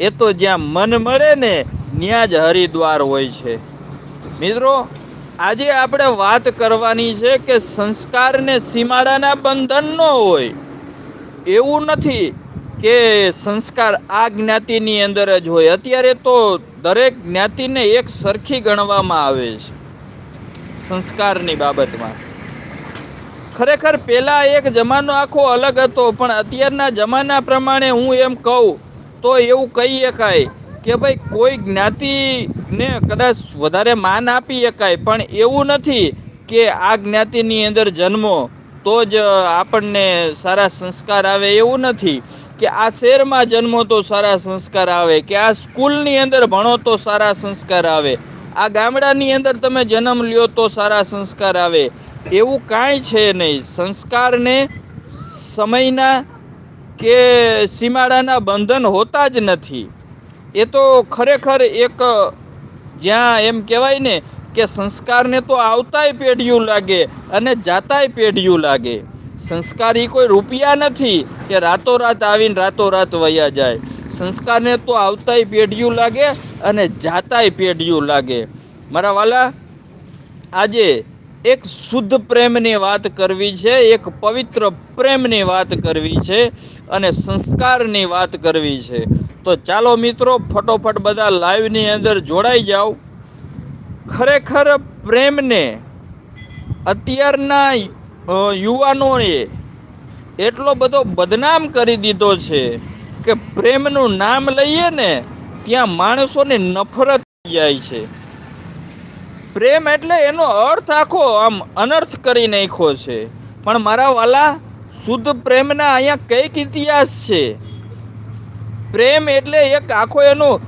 એ તો જ્યાં મન મળે ને ત્યાં જ હરિદ્વાર હોય છે. મિત્રો, આજે આપણે વાત કરવાની છે કે સંસ્કારને સીમાડાના બંધન ન હોય. એવું નથી કે સંસ્કાર આ જ્ઞાતિની અંદર જ હોય. અત્યારે તો દરેક જ્ઞાતિને એક સરખી ગણવામાં આવે છે, સંસ્કારની બાબતમાં. ખરેખર પહેલાં એક જમાનો આખો અલગ હતો, પણ અત્યારના જમાના પ્રમાણે હું એમ કહું તો એવું કહી શકાય કે ભાઈ કોઈ જ્ઞાતિને કદાચ વધારે માન આપી શકાય, પણ એવું નથી કે આ જ્ઞાતિની અંદર જન્મો તો જ આપણને સારા સંસ્કાર આવે એવું નથી કે આ શહેરમાં જન્મો તો સારા સંસ્કાર આવે, કે આ સ્કૂલની અંદર ભણો તો સારા સંસ્કાર આવે, આ ગામડાની અંદર તમે જન્મ લ્યો તો સારા સંસ્કાર આવે. એવું કાંઈ છે નહીં. સંસ્કારને સમયના કે સીમાડાના બંધન હોતા જ નથી. એ તો ખરેખર એક, જ્યાં એમ કહેવાય ને કે સંસ્કારને તો આવતાય પેઢિયું લાગે અને જાતાય પેઢિયું લાગે. સંસ્કાર એ કોઈ રૂપિયા નથી કે રાતોરાત આવીને રાતોરાત વયા જાય. સંસ્કારને તો આવતાય પેઢિયું લાગે અને જાતાય પેઢિયું લાગે. મારા વાલા, આજે એક શુદ્ધ પ્રેમની વાત કરવી છે, એક પવિત્ર પ્રેમની વાત કરવી છે અને સંસ્કારની વાત કરવી છે. તો ચાલો મિત્રો, ફટોફટ બધા લાઈવની અંદર જોડાઈ જાઓ. ખરેખર પ્રેમને અત્યારના યુવાનોએ એટલો બધો બદનામ કરી દીધો છે કે પ્રેમનું નામ લઈએ ને, ત્યાં માણસોને નફરત થઈ જાય છે. પ્રેમ એટલે એનો અર્થ આખો આમ અનર્થ કરી નાખ્યો છે. પણ મારા વાલા, શુદ્ધ પ્રેમના અહીંયા કંઈક ઇતિહાસ છે. પ્રેમ એટલે એક આખો એનો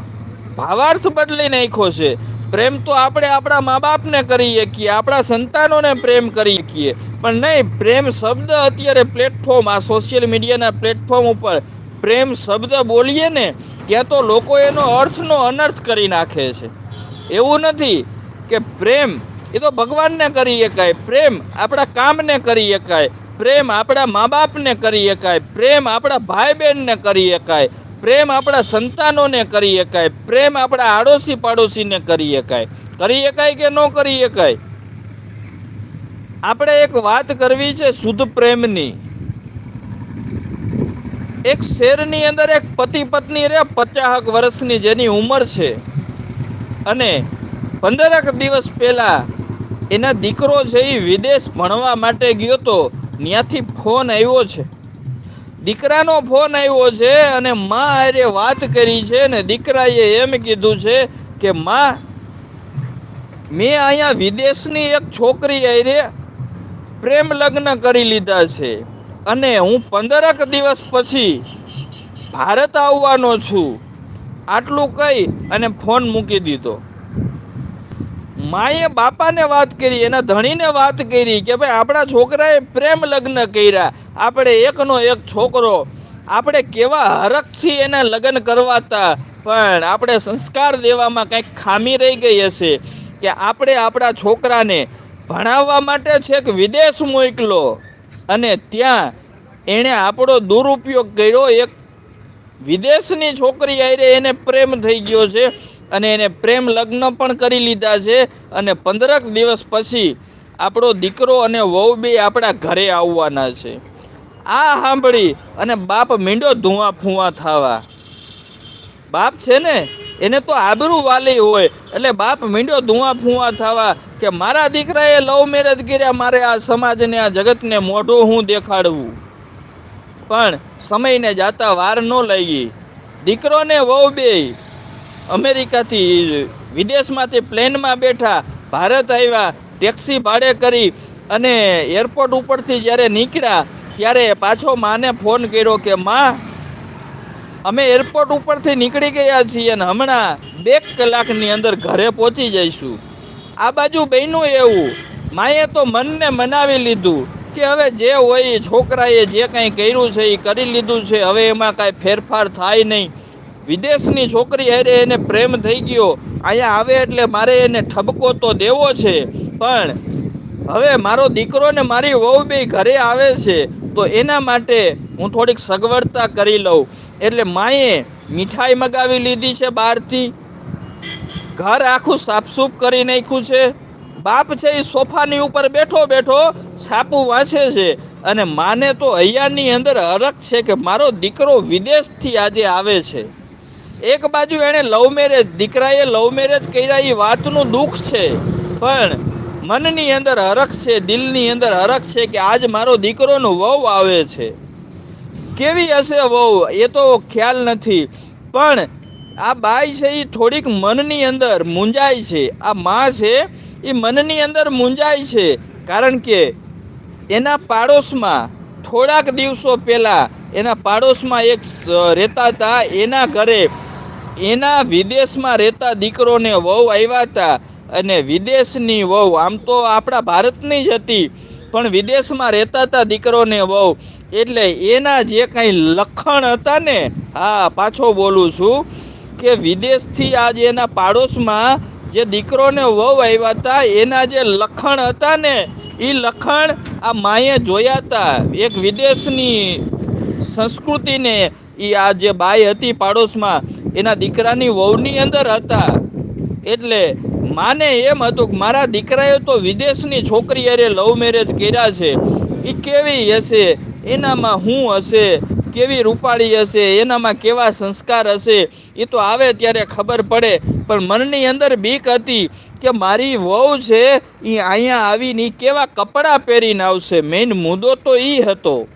ભાવાર્થ બદલી નાખ્યો છે. પ્રેમ તો આપણે આપણા મા બાપને કરી શકીએ, આપણા સંતાનોને પ્રેમ કરી શકીએ. પણ નહીં, પ્રેમ શબ્દ અત્યારે પ્લેટફોર્મ આ સોશિયલ મીડિયાના પ્લેટફોર્મ ઉપર પ્રેમ શબ્દ બોલીએ ને, ત્યાં તો લોકો એનો અર્થનો અનર્થ કરી નાખે છે. એવું નથી. કે પ્રેમ, એ તો ભગવાનને કરી શકાય. પ્રેમ આપણા કામને કરી શકાય. પ્રેમ આપણા મા બાપને કરી શકાય. પ્રેમ આપણા ભાઈ બહેનને કરી શકાય. પ્રેમ આપણા સંતાનોને કરી શકાય. પ્રેમ આપણા આડોશી પાડોશીને કરી શકાય. કરી શકાય કે ન કરી શકાય? આપણે એક વાત કરવી છે શુદ્ધ પ્રેમની. એક શેરની અંદર એક પતિ પત્ની રે પચાસ વર્ષની જેની ઉંમર છે. અને પંદરક દિવસ પહેલા એના દીકરો છે એ વિદેશ ભણવા માટે ગયો તો ત્યાંથી ફોન આવ્યો છે. દીકરાનો ફોન આવ્યો છે અને માં હારે વાત કરી છે ને દીકરાએ એમ કીધું છે કે, માં, મેં અહીંયા વિદેશની એક છોકરી હારે પ્રેમ લગ્ન કરી લીધા છે અને હું પંદરક દિવસ પછી ભારત આવવાનો છું. આટલું કહી અને ફોન મૂકી દીધો. માએ બાપાને વાત કરી, એના ધણીને વાત કરી કે ભાઈ, આપણા છોકરાએ પ્રેમ લગ્ન કર્યા. આપણે એકનો એક છોકરો. આપણે કેવા હરખથી એના લગ્ન કરવાતા. પણ આપણે સંસ્કાર દેવામાં કંઈક ખામી રહી ગઈ હશે કે આપણે આપણા છોકરાને ભણાવવા માટે છેક વિદેશ મોકલો. અને ત્યાં એણે આપણો દુરુપયોગ કર્યો. એક વિદેશની છોકરી આરે એને પ્રેમ થઈ ગયો છે. અને એને પ્રેમ લગ્ન પણ કરી લીધા છે અને પંદરક દિવસ પછી આપણો દીકરો અને વહુ બે આપણા ઘરે આવવાના છે. આ સાંભળી અને બાપ મીંડો ધુઆ ફૂવા થવા. બાપ છે ને, એને તો આબરૂ વાલી હોય, એટલે બાપ મીંડો ધુઆ ફૂવા થવા કે મારા દીકરાએ લવ મેરેજ કર્યા, મારે આ સમાજને, આ જગતને મોઢું હું દેખાડવું. પણ સમયને જાતા વાર ન લાગી. દીકરો ને વહુ બે અમેરિકાથી વિદેશમાંથી પ્લેનમાં બેઠા ભારત આવ્યા, ટેક્સી ભાડે કરી અને એરપોર્ટ ઉપરથી જ્યારે નીકળ્યા, ત્યારે પાછો માને ફોન કર્યો કે, માં, અમે એરપોર્ટ ઉપરથી નીકળી ગયા છીએ અને હમણાં બે કલાકની અંદર ઘરે પહોંચી જઈશું. આ બાજુ બહેનું એવું. માએ તો મનને મનાવી લીધું કે, હવે જે હોય છોકરાએ જે કાંઈ કર્યું છે એ કરી લીધું છે. હવે એમાં કાંઈ ફેરફાર થાય નહીં. વિદેશની છોકરી હારે એને પ્રેમ થઈ ગયો. અહીંયા આવે એટલે મારે એને ઠબકો તો દેવો છે, પણ હવે મારો દીકરો ને મારી વહુ બે ઘરે આવે છે, તો એના માટે હું થોડીક સગવડતા કરી લઉં. એટલે માએ મીઠાઈ મગાવી લીધી છે બહારથી. ઘર આખું સાફસૂફ કરી નાખ્યું છે. બાપ છે એ સોફાની ઉપર બેઠો બેઠો છાપું વાંચે છે અને માને તો અહીંયાની અંદર હરખ છે કે મારો દીકરો વિદેશથી આજે આવે છે. એક બાજુ એણે લવ મેરેજ દીકરાએ લવ મેરેજ કર્યા એ વાતનું દુઃખ છે. પણ મનની અંદર હરખ છે, દિલની અંદર હરખ છે કે આજ મારો દીકરોનો વહુ આવે છે. કેવી હશે વહુ? એ તો ખ્યાલ નથી. પણ આ બાઈ છે એ થોડીક મનની અંદર મૂંઝાય છે. આ મા છે એ મનની અંદર મૂંઝાય છે. કારણ કે એના પાડોશમાં થોડાક દિવસો પહેલાં એના પાડોશમાં એક રહેતા હતા એના ઘરે એના વિદેશમાં રહેતા દીકરોને વહુ આવ્યા હતા અને વિદેશની વહુ, આમ તો આપણા ભારતની જ હતી, પણ વિદેશમાં રહેતા હતા દીકરોને વહુ. એટલે એના જે કાંઈ લખણ હતા ને, હા, પાછો બોલું છું કે વિદેશથી આજે એના પાડોશમાં જે દીકરોને વહુ આવ્યા હતા, એના જે લખણ હતા ને એ લખણ આ માએ જોયા હતા. એક વિદેશની સંસ્કૃતિને એ આ જે બાઈ હતી પાડોશમાં, એના દીકરાની વહુની અંદર હતા. એટલે માને એમ હતું કે મારા દીકરાએ તો વિદેશની છોકરી અરે લવ મેરેજ કર્યા છે. એ કેવી હશે? એનામાં શું હશે? કેવી રૂપાળી હશે? એનામાં કેવા સંસ્કાર હશે? એ તો આવે ત્યારે ખબર પડે. પણ મનની અંદર બીક હતી કે મારી વહુ છે એ અહીંયા આવીને કેવા કપડાં પહેરીને આવશે? મેઇન મુદ્દો તો એ હતો.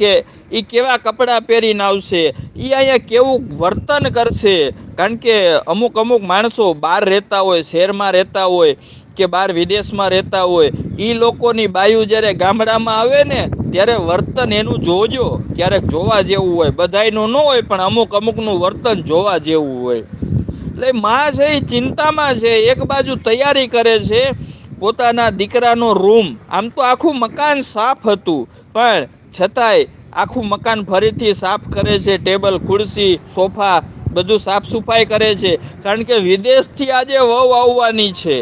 કે એ કેવા કપડાં પહેરીને આવશે? એ અહીંયા કેવું વર્તન કરશે? કારણ કે અમુક અમુક માણસો બહાર રહેતા હોય, શહેરમાં રહેતા હોય કે બહાર વિદેશમાં રહેતા હોય એ લોકોની બાયુ જ્યારે ગામડામાં આવે ને, ત્યારે વર્તન એનું જોજો. ક્યારેક જોવા જેવું હોય. બધાયનું ન હોય, પણ અમુક અમુકનું વર્તન જોવા જેવું હોય. એટલે માં છે એ ચિંતામાં છે. એક બાજુ તૈયારી કરે છે પોતાના દીકરાનો રૂમ. આમ તો આખું મકાન સાફ હતું. પણ છતાંય આખું મકાન ફરીથી સાફ કરે છે, ટેબલ, ખુરશી, સોફા બધું સાફ સફાઈ કરે છે. કારણ કે વિદેશથી આજે વહુ આવવાની છે.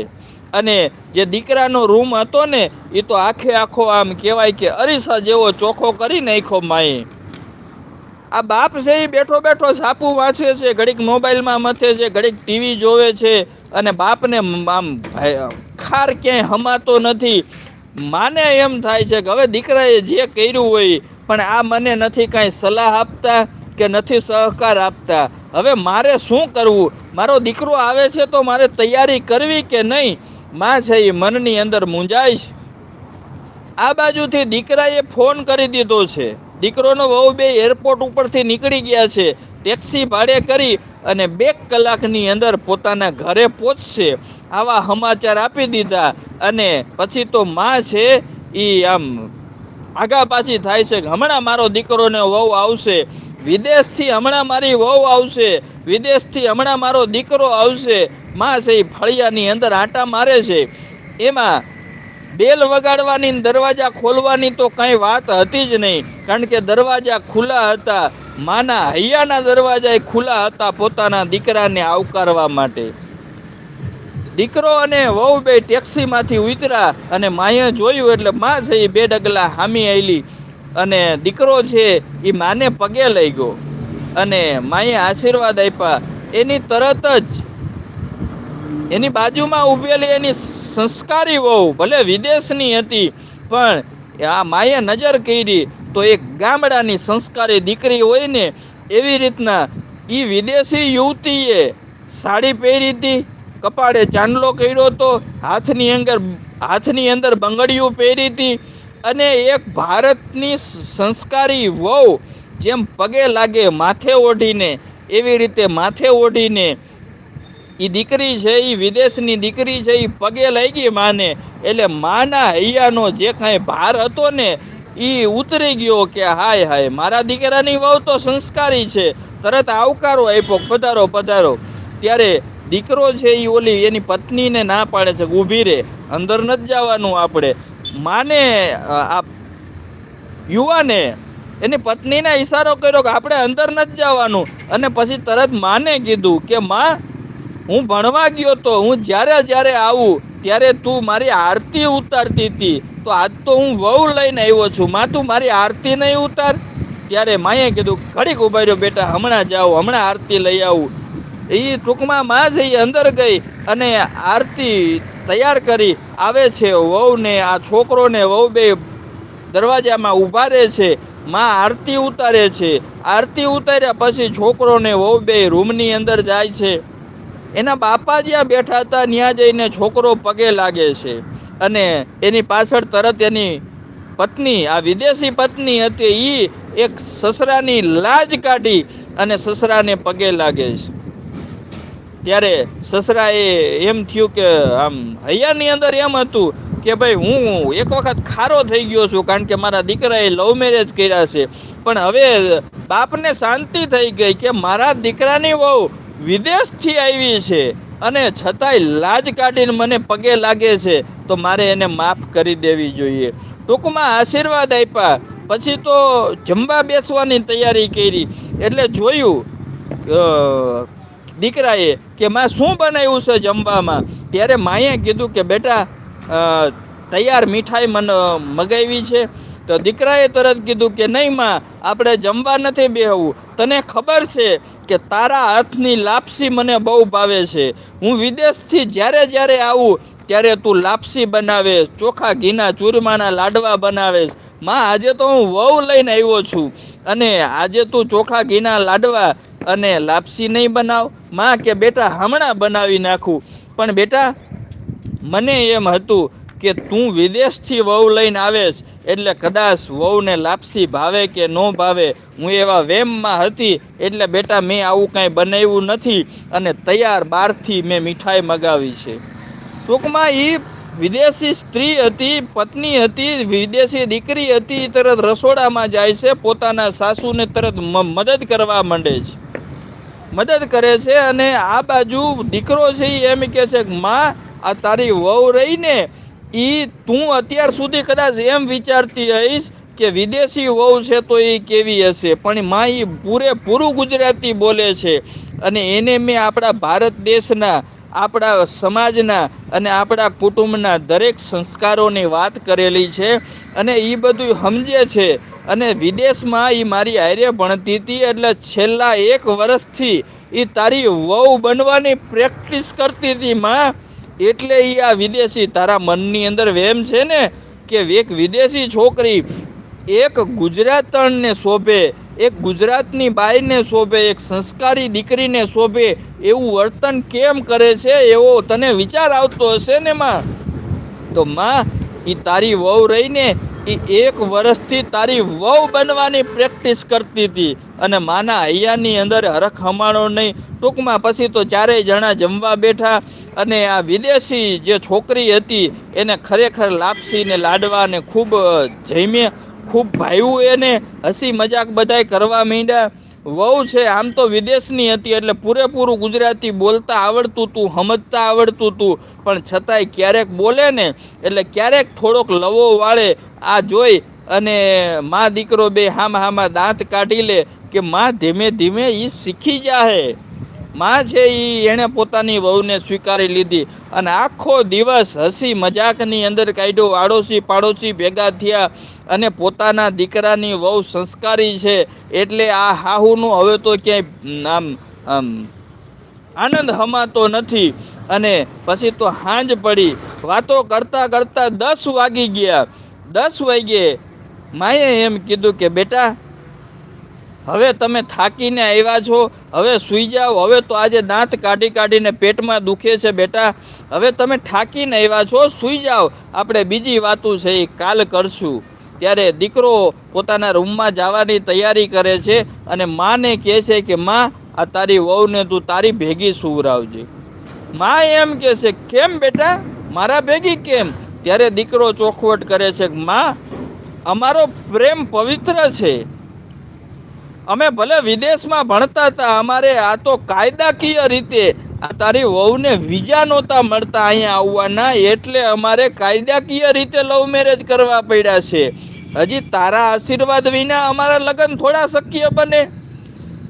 અને જે દીકરાનો રૂમ હતો ને એ તો આખે આખો આમ કહેવાય કે અરીસા જેવો ચોખ્ખો કરી નાખ્યો માએ. આ બાપ છે એ બેઠો બેઠો સાપુ વાંચે છે, ઘડીક મોબાઈલમાં મથે છે, ઘડીક ટીવી જોવે છે અને બાપને આમ ખાર ક્યાંય હમાતો નથી. માને એમ થાય છે કે હવે દીકરાએ જે કર્યું હોય, પણ આ મને નથી કાંઈ સલાહ આપતા કે નથી સહકાર આપતા. હવે મારે શું કરવું? મારો દીકરો આવે છે તો મારે તૈયારી કરવી કે નહીં? માં છે એ મનની અંદર મૂંઝાય છે આ બાજુથી દીકરાએ ફોન કરી દીધો છે. દીકરોનો વહુ બે એરપોર્ટ ઉપરથી નીકળી ગયા છે. ટેક્સી ભાડે કરી અને બે કલાકની અંદર પોતાના ઘરે પહોંચશે. આવા સમાચાર આપી દીધા. અને પછી તો માં છે એ આમ આગા પાછી થાય છે કે હમણાં મારો દીકરોને વહુ આવશે. વિદેશથી હમણાં મારી વહુ આવશે. વિદેશથી હમણાં મારો દીકરો આવશે. માં છે એ ફળિયાની અંદર આંટા મારે છે. એમાં બેલ વગાડવાની દરવાજા ખોલવાની તો કંઈ વાત હતી જ નહીં. કારણ કે દરવાજા ખુલ્લા હતા. માના હૈયાના દરવાજા એ ખુલ્લા હતા પોતાના દીકરાને આવકારવા માટે. દીકરો અને વહુ બે ટેક્સીમાંથી ઉતર્યા અને માએ જોયું એટલે માં છે એ બે ડગલા હામી આવેલી અને દીકરો છે એ માને પગે લઈ ગયો. અને માએ આશીર્વાદ આપ્યા. એની તરત જ એની બાજુમાં ઊભેલી એની સંસ્કારી વહુ, ભલે વિદેશની હતી, પણ આ માએ નજર કરી તો એક ગામડાની સંસ્કારી દીકરી હોય ને એવી રીતના એ વિદેશી યુવતીએ સાડી પહેરી હતી. કપાળે ચાંદલો કર્યો હતો હાથની અંદર હાથની અંદર બંગડીઓ પહેરી હતી અને એક ભારતની સંસ્કારી વહુ જેમ પગે લાગે માથે ઓઢીને, એવી રીતે માથે ઓઢીને એ દીકરી છે એ વિદેશની દીકરી છે એ પગે લઈ ગઈ માને, એટલે માના હૈયાનો જે કાંઈ ભાર હતો ને એ ઉતરી ગયો કે હાય હાય, મારા દીકરાની વહુ તો સંસ્કારી છે, તરત આવકારો આપ્યો, પધારો પધારો. ત્યારે દીકરો છે એ ઓલી એની પત્નીને ના પાડે છે, ઊભી રે, અંદર નથી જવાનું આપણે. માને આ યુવાને એની પત્નીને ઈશારો કર્યો કે આપણે અંદર નથી જવાનું. અને પછી તરત માને કીધું કે, માં, હું ભણવા ગયો તો હું જ્યારે જ્યારે આવું, ત્યારે તું મારી આરતી ઉતારતી હતી. તો આજ તો હું વહુ લઈને આવ્યો છું. માં, તું મારી આરતી નહીં ઉતાર? ત્યારે માએ કીધું, ઘડીક ઊભા રહ્યો બેટા, હમણાં જાઓ હમણાં આરતી લઈ આવું. એ ટૂંકમાં માં જ એ અંદર ગઈ અને આરતી તૈયાર કરી આવે છે. વહુને, આ છોકરોને વહુ બે દરવાજામાં ઊભા રહે છે. માં આરતી ઉતારે છે. આરતી ઉતાર્યા પછી છોકરોને વહુ બે રૂમની અંદર જાય છે. એના બાપા જ્યાં બેઠા હતા, ત્યાં જઈને છોકરો પગે લાગે છે. અને એની પાછળ તરત એની પત્ની, આ વિદેશી પત્ની હતી એ એક સસરાની લાજ કાઢી અને સસરાને પગે લાગે છે. ત્યારે સસરાએ એમ થયું કે આમ હૈયાની અંદર એમ હતું કે ભાઈ, હું એક વખત ખારો થઈ ગયો છું કારણ કે મારા દીકરાએ લવ મેરેજ કર્યા છે. પણ હવે બાપને શાંતિ થઈ ગઈ કે મારા દીકરાની વહુ વિદેશથી આવી છે અને છતાંય લાજ કાઢીને મને પગે લાગે છે, તો મારે એને માફ કરી દેવી જોઈએ. ટૂંકમાં આશીર્વાદ આપ્યા. પછી તો જમવા બેસવાની તૈયારી કરી. એટલે જોયું દીકરાએ કે માં શું બનાવ્યું છે જમવામાં? ત્યારે માએ કીધું કે, બેટા તૈયાર મીઠાઈ મને મગાવી છે. તો દીકરાએ તરત કીધું કે, નહીં માં, આપણે જમવા નથી બેહવું. તને ખબર છે કે તારા હાથની લાપસી મને બહુ ભાવે છે. હું વિદેશથી જ્યારે જ્યારે આવું, ત્યારે તું લાપસી બનાવે, ચોખા ઘીના ચૂરમાના લાડવા બનાવેશમાં, આજે તો હું વહુ લઈને આવ્યો છું. અને આજે તું ચોખા ઘીના લાડવા અને લાપસી નહીં બનાવ, માં કે બેટા હમણાં બનાવી નાખું. પણ બેટા, મને એમ હતું કે તું વિદેશથી વહુ લઈને આવેશ, એટલે કદાચ વહુને લાપસી ભાવે કે ન ભાવે, હું એવા વેમમાં હતી, એટલે બેટા મેં આવું કાંઈ બનાવ્યું નથી, અને તૈયાર બહારથી મેં મીઠાઈ મગાવી છે. ટૂંકમાં એ વિદેશી સ્ત્રી હતી, પત્ની હતી, વિદેશી દીકરી હતી તરત રસોડામાં જાય છે, પોતાના સાસુને તરત મદદ કરવા માંડે છે. મદદ કરે છે અને આ બાજુ દીકરો છે એમ કહે છે કે, માં, આ તારી વહુ રહીને એ તું અત્યાર સુધી કદાચ એમ વિચારતી હઈશ કે વિદેશી વહુ છે તો એ કેવી હશે? પણ માં એ પૂરેપૂરું ગુજરાતી બોલે છે અને એને મેં આપણા ભારત દેશના, આપણા સમાજના અને આપણા કુટુંબના દરેક સંસ્કારોની વાત કરેલી છે અને એ બધું સમજે છે અને વિદેશમાં એ મારી હારે ભણતી હતી એટલે છેલ્લા એક વર્ષથી એ તારી વહુ બનવાની પ્રેક્ટિસ કરતી હતી માં. એટલે એ આ વિદેશી, તારા મનની અંદર વેમ છે ને કે એક વિદેશી છોકરી એક ગુજરાતણને શોભે, એક ગુજરાતની બાઈને શોભે, એક સંસ્કારી દીકરીને શોભે એવું વર્તન કેમ કરે છે એવો તને વિચાર આવતો હશે ને માં? તો માં એ તારી વહુ રહીને એ એક વર્ષથી તારી વહુ બનવાની પ્રેક્ટિસ કરતી હતી. અને માના હૈયાની અંદર હરખ હમાણો નહીં. ટૂંકમાં પછી તો ચારેય જણા જમવા બેઠા અને આ વિદેશી જે છોકરી હતી, એને ખરેખર લાપસીને લાડવા અને ખૂબ જઈમે, ખૂબ ભાવ્યું એને હસી મજાક બધાય કરવા માંડ્યા. વહુ છે, આમ તો વિદેશની હતી એટલે પૂરેપૂરું ગુજરાતી બોલતા આવડતું તું, સમજતા આવડતું તું. પણ છતાંય ક્યારેક બોલે ને, એટલે ક્યારેક થોડોક લવો વાળે આ જોઈ અને મા દીકરો બે હામાં હામાં દાંત કાઢી લે કે માં ધીમે ધીમે એ શીખી જાહે. માં છે એ એણે પોતાની વહુને સ્વીકારી લીધી. અને આખો દિવસ હસી મજાકની અંદર કાઢ્યો. આડોશી પાડોશી ભેગા થયા અને પોતાના દીકરાની વહુ સંસ્કારી છે. એટલે આ હાહુનું હવે તો ક્યાંય, આમ આમ, આનંદ હમાતો નથી. અને પછી તો હાંજ પડી. વાતો કરતાં કરતાં દસ વાગી ગયા. દસ વાગ્યે માએ એમ કીધું કે, બેટા હવે તમે થાકીને આવ્યા છો, હવે સૂઈ જાઓ, હવે તો આજે દાંત કાઢી કાઢીને પેટમાં દુખે છે બેટા. હવે તમે થાકીને આવ્યા છો, સૂઈ જાઓ. આપણે બીજી વાતો છે એ કાલ કરશું. ત્યારે દીકરો પોતાના રૂમમાં જવાની તૈયારી કરે છે અને માને કહે છે કે, માં, આ તારી વહુને તું તારી ભેગી સુવરાવજે. માં એમ કહે છે, કેમ બેટા? મારા ભેગી કેમ? ત્યારે દીકરો ચોખવટ કરે છે કે, માં, અમારો પ્રેમ પવિત્ર છે. અમે ભલે વિદેશમાં ભણતા હતા, અમારે આ તો કાયદાકીય રીતે આ તારી વહુને વિઝા નહોતા મળતા અહીંયા આવવાના, એટલે અમારે કાયદાકીય રીતે લવ મેરેજ કરવા પડ્યા છે. હજી તારા આશીર્વાદ વિના અમારા લગ્ન થોડા શક્ય બને.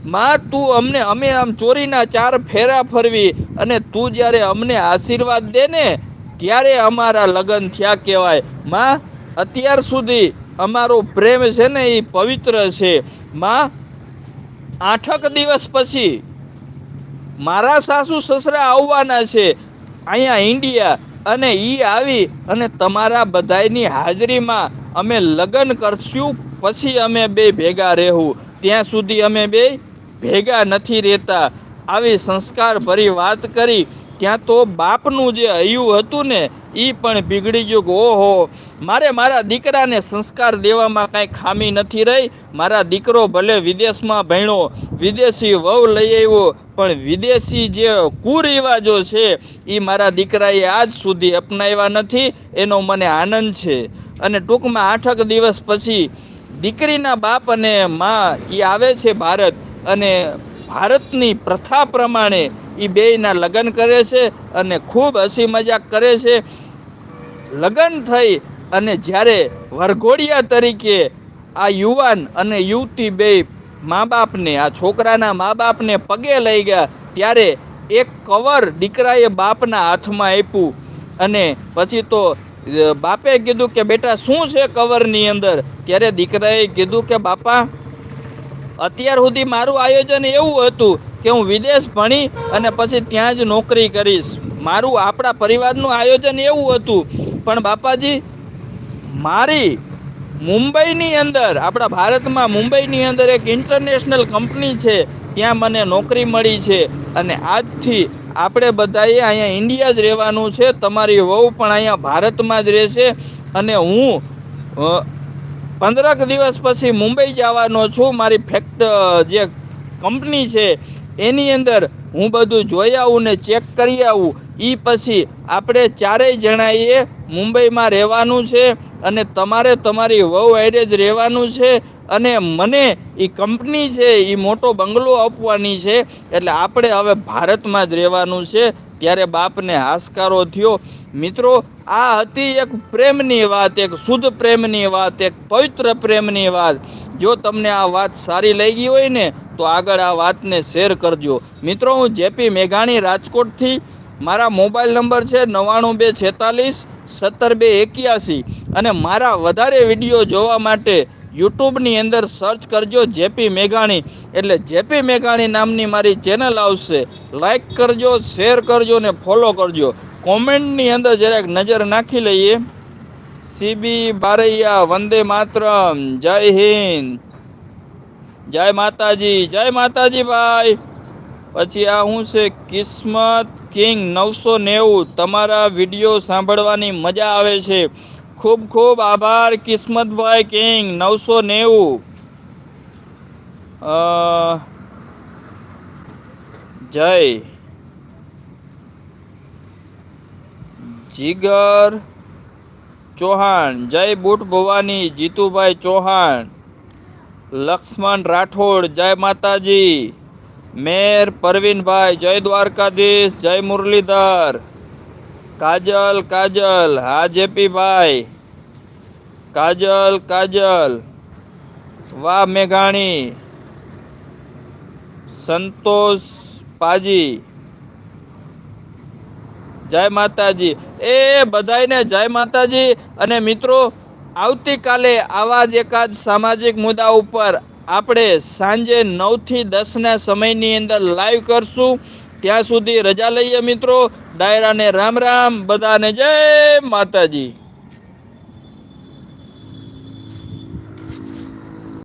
માં, તું અમને, અમે આમ ચોરીના ચાર ફેરા ફરવી અને તું જ્યારે અમને આશીર્વાદ દે ને, ત્યારે અમારા લગ્ન થયા કહેવાય. માં, અત્યાર સુધી અમારો પ્રેમ છે ને એ પવિત્ર છે. માં આઠક દિવસ પછી મારા સાસુ સસરા આવવાના છે. અહીંયા ઇન્ડિયા અને ઈ આવી અને તમારા બધાયની હાજરીમાં અમે લગ્ન કરશું. પછી અમે બે ભેગા રહેવું. ત્યાં સુધી અમે બે ભેગા નથી રહેતા. આવી સંસ્કાર ભરી વાત કરી. ત્યાં તો બાપનું જે હૈયું હતું ને એ પણ બીગડી ગયું કે ઓહો, મારે મારા દીકરાને સંસ્કાર દેવામાં કાંઈ ખામી નથી રહી. મારા દીકરો ભલે વિદેશમાં ભણ્યો, વિદેશી વહુ લઈ આવ્યો, પણ વિદેશી જે કુરિવાજો છે એ મારા દીકરાએ આજ સુધી અપનાવ્યા નથી. એનો મને આનંદ છે. અને ટૂંકમાં આઠક દિવસ પછી દીકરીના બાપ અને મા એ આવે છે ભારત અને ભારતની પ્રથા પ્રમાણે એ બેયના લગ્ન કરે છે અને ખૂબ હસી મજાક કરે છે. લગ્ન થઈ અને જ્યારે વરઘોડિયા તરીકે આ યુવાન અને યુવતી બે મા બાપને આ છોકરાના મા બાપને પગે લઈ ગયા, ત્યારે એક કવર દીકરાએ બાપના હાથમાં આપ્યું અને પછી તો બાપે કીધું કે, બેટા, શું છે કવરની અંદર? ત્યારે દીકરાએ કીધું કે, બાપા, અત્યાર સુધી મારું આયોજન એવું હતું કે હું વિદેશ ભણી અને પછી ત્યાં જ નોકરી કરીશ. મારું, આપણા પરિવારનું આયોજન એવું હતું પણ બાપાજી, મારી મુંબઈની અંદર, આપણા ભારતમાં મુંબઈની અંદર એક ઇન્ટરનેશનલ કંપની છે, ત્યાં મને નોકરી મળી છે. અને આજથી આપણે બધાએ અહીંયા ઇન્ડિયા જ રહેવાનું છે, તમારી વહુ પણ અહીંયા ભારતમાં જ રહેશે. અને હું પંદરક દિવસ પછી મુંબઈ જવાનો છું. મારી ફેક્ટ જે કંપની છે, એની અંદર હું બધું જોઈ આવું ને ચેક કરી આવું. એ પછી આપણે ચારેય જણાએ મુંબઈમાં રહેવાનું છે અને તમારે તમારી વહુ હારે જ રહેવાનું છે અને મને એ કંપની છે એ મોટો બંગલો આપવાની છે. એટલે આપણે હવે ભારતમાં જ રહેવાનું છે. ત્યારે બાપને હાશકારો થયો. મિત્રો, આ હતી એક પ્રેમની વાત, એક શુદ્ધ પ્રેમની વાત, એક પવિત્ર પ્રેમની વાત. જો તમને આ વાત સારી લાગી હોય ને તો આગળ આ વાતને શેર કરજો. મિત્રો, હું જેપી મેઘાણી રાજકોટથી, મારા મોબાઈલ નંબર છે નવ્વાણું બે છેતાલીસ, સત્તર બે એક્યાસી અને મારા વધારે વીડિયો જોવા માટે યુટ્યુબની અંદર સર્ચ કરજો જેપી મેઘાણી. એટલે જેપી મેઘાણી નામની મારી ચેનલ આવશે. લાઈક કરજો શેર કરજો ને ફોલો કરજો. કોમેન્ટની અંદર જરાક નજર નાખી લઈએ. સીબી બારૈયા વંદે માતરમ. જય હિન્દ. જય માતાજી જય માતાજી ભાઈ. પછી આ શું છે કિસ્મત કિંગ નવસો નેવું. તમારા વીડિયો સાંભળવાની મજા આવે છે. ખૂબ ખૂબ આભાર કિસ્મતભાઈ કિંગ નવસો નેવું. જય. જીગર ચૌહાણ, જય બુટ ભવાની જીતુભાઈ ચૌહાણ. લક્ષ્મણ રાઠોડ, જય માતાજી. મેર પરવીનભાઈ, જય દ્વારકાધીશ, જય મુરલીધર. કાજલ કાજલ, હા, જેપીભાઈ. કાજલ કાજલ. વાહ, મેઘાણી. સંતોષ પાજી. જય માતાજી. એ બધાને જય માતાજી. અને મિત્રો આવતીકાલે આવા જ એકાદ સામાજિક મુદ્દા ઉપર આપણે સાંજે નવથી દસના સમયની અંદર લાઈવ કરશું. ત્યાં સુધી રજા લઈએ મિત્રો. ડાયરાને રામ રામ. બધાને જય માતાજી.